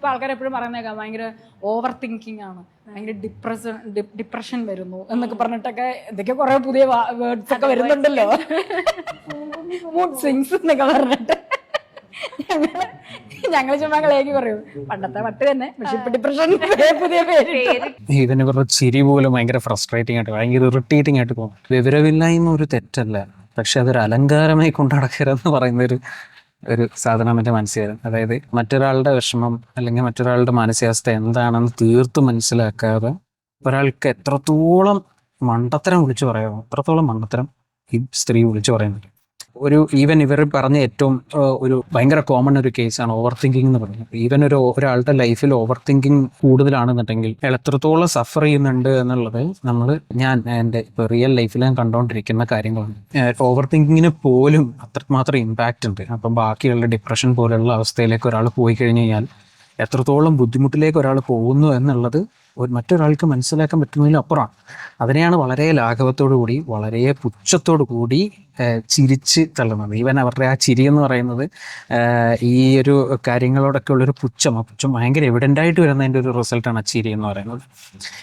ഇപ്പൊ ആൾക്കാർ എപ്പോഴും പറയുന്നേക്കാം ഭയങ്കര ഓവർ തിങ്കിങ് ആണ്. ഭയങ്കര ഡിപ്രഷൻ ഡിപ്രഷൻ വരുന്നു എന്നൊക്കെ പറഞ്ഞിട്ടൊക്കെ ഇതൊക്കെ കുറെ പുതിയ വേർഡ്സ് ഒക്കെ വരുന്നുണ്ടല്ലോ. മൂഡ് സ്വിങ്സ് എന്നൊക്കെ പറഞ്ഞിട്ട്. ഞങ്ങൾ ഞങ്ങൾ ചുമ്മാ കളിയാക്കി പറയൂ പണ്ടത്തെ പട്ട് തന്നെ പക്ഷെ ഇപ്പൊ ഡിപ്രഷൻ പുതിയ പേര്. ഇതിനെ കുറച്ച് ചിരി പോലും ഭയങ്കര ഫ്രസ്ട്രേറ്റിംഗ് ആയിട്ട് ഭയങ്കര ഇറിറ്റേറ്റിംഗ് ആയിട്ട് പോകും വിവരമില്ലായ്മ ഒരു തെറ്റല്ല പക്ഷെ അതൊരു അലങ്കാരമായി കൊണ്ടു നടക്കരുതെന്ന് പറയുന്ന ഒരു ഒരു സാധനം എന്റെ മനസ്സിൽ വരും അതായത് മറ്റൊരാളുടെ വിഷമം അല്ലെങ്കിൽ മറ്റൊരാളുടെ മാനസികാവസ്ഥ എന്താണെന്ന് തീർത്ത് മനസ്സിലാക്കാതെ ഒരാൾക്ക് എത്രത്തോളം മണ്ടത്തരം വിളിച്ചു പറയാമോ അത്രത്തോളം മണ്ടത്തരം ഈ സ്ത്രീ വിളിച്ചു പറയുന്നുണ്ട് ഒരു ഈവൻ ഇവർ പറഞ്ഞ ഏറ്റവും ഒരു ഭയങ്കര കോമൺ ഒരു കേസാണ് ഓവർ തിങ്കിങ് എന്ന് പറയുന്നത് ഈവൻ ഒരു ഒരാളുടെ ലൈഫിൽ ഓവർ തിങ്കിങ് കൂടുതലാണെന്നുണ്ടെങ്കിൽ എത്രത്തോളം സഫർ ചെയ്യുന്നുണ്ട് എന്നുള്ളത് നമ്മൾ ഞാൻ എന്റെ ഇപ്പോൾ റിയൽ ലൈഫിൽ ഞാൻ കണ്ടുകൊണ്ടിരിക്കുന്ന കാര്യങ്ങളാണ്. ഓവർ തിങ്കിങ്ങിന് പോലും അത്രമാത്രം ഇമ്പാക്റ്റ് ഉണ്ട്. അപ്പം ബാക്കിയുള്ള ഡിപ്രഷൻ പോലുള്ള അവസ്ഥയിലേക്ക് ഒരാൾ പോയി കഴിഞ്ഞ് കഴിഞ്ഞാൽ എത്രത്തോളം ബുദ്ധിമുട്ടിലേക്ക് ഒരാൾ പോകുന്നു എന്നുള്ളത് ഒരു മറ്റൊരാൾക്ക് മനസ്സിലാക്കാൻ പറ്റുന്നതിലും അപ്പുറമാണ് അതിനെയാണ് വളരെ ലാഘവത്തോടു കൂടി വളരെ പുച്ഛത്തോടു കൂടി ചിരിച്ച് തള്ളുന്നത്. ഈവൻ അവരുടെ ആ ചിരി എന്ന് പറയുന്നത് ഈ ഒരു കാര്യങ്ങളോടൊക്കെ ഉള്ളൊരു പുച്ഛം. ആ പുച്ഛം ഭയങ്കര എവിഡന്റ് ആയിട്ട് വരുന്നതിന്റെ ഒരു റിസൾട്ടാണ് ആ ചിരി എന്ന് പറയുന്നത്.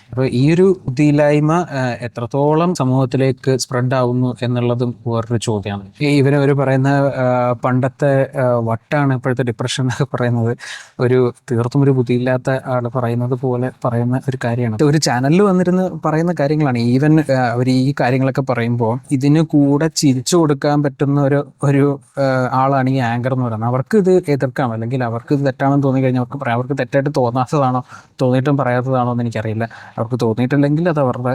അപ്പോൾ ഈ ഒരു ബുദ്ധിയില്ലായ്മ എത്രത്തോളം സമൂഹത്തിലേക്ക് സ്പ്രെഡ് ആവുന്നു എന്നുള്ളതും വേറൊരു ചോദ്യമാണ്. ഇവരവർ പറയുന്ന പണ്ടത്തെ വട്ടാണ് ഇപ്പോഴത്തെ ഡിപ്രഷൻ എന്നൊക്കെ പറയുന്നത്. ഒരു തീർത്തും ഒരു ബുദ്ധിയില്ലാത്ത ആൾ പറയുന്നത് പോലെ പറയുന്ന ഒരു കാര്യമാണ്. ഒരു ചാനലിൽ വന്നിരുന്ന് പറയുന്ന കാര്യങ്ങളാണ്. ഈവൻ അവർ ഈ കാര്യങ്ങളൊക്കെ പറയുമ്പോൾ ഇതിന് കൂടെ ചിരിച്ചു കൊടുക്കാൻ പറ്റുന്ന ഒരു ഒരു ആളാണ് ഈ ആങ്കർ എന്ന് പറയുന്നത്. അവർക്ക് ഇത് എതിർക്കാം. അല്ലെങ്കിൽ അവർക്ക് ഇത് തെറ്റാണെന്ന് തോന്നി കഴിഞ്ഞാൽ അവർക്ക് പറയാം. അവർക്ക് തെറ്റായിട്ട് തോന്നാത്തതാണോ? തോന്നിയിട്ടും പറയാത്തതാണോ എന്ന് എനിക്കറിയില്ല. അവർക്ക് തോന്നിയിട്ടില്ലെങ്കിൽ അത് അവരുടെ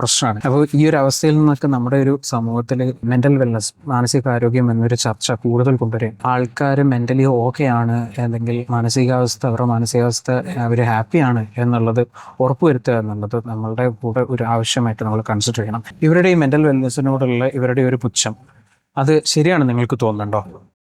പ്രശ്നമാണ്. അപ്പോൾ ഈ ഒരു അവസ്ഥയിൽ നിന്നൊക്കെ നമ്മുടെ ഒരു സമൂഹത്തിൽ മെന്റൽ വെൽനസ് മാനസികാരോഗ്യം എന്നൊരു ചർച്ച കൂടുതൽ കൊണ്ടുവരും ആൾക്കാർ മെന്റലി ഓക്കെ ആണ് അല്ലെങ്കിൽ മാനസികാവസ്ഥ അവരുടെ മാനസികാവസ്ഥ അവർ ഹാപ്പിയാണ് എന്നുള്ളത് ഉറപ്പുവരുത്തുക എന്നുള്ളത് നമ്മളുടെ കൂടെ ഒരു ആവശ്യമായിട്ട് നമ്മൾ കൺസിഡർ ചെയ്യണം. ഇവരുടെ ഈ മെന്റൽ വെൽനെസ്സിനോടുള്ള ഇവരുടെ ഒരു പുച്ഛം അത് ശരിയാണ് നിങ്ങൾക്ക് തോന്നുന്നുണ്ടോ?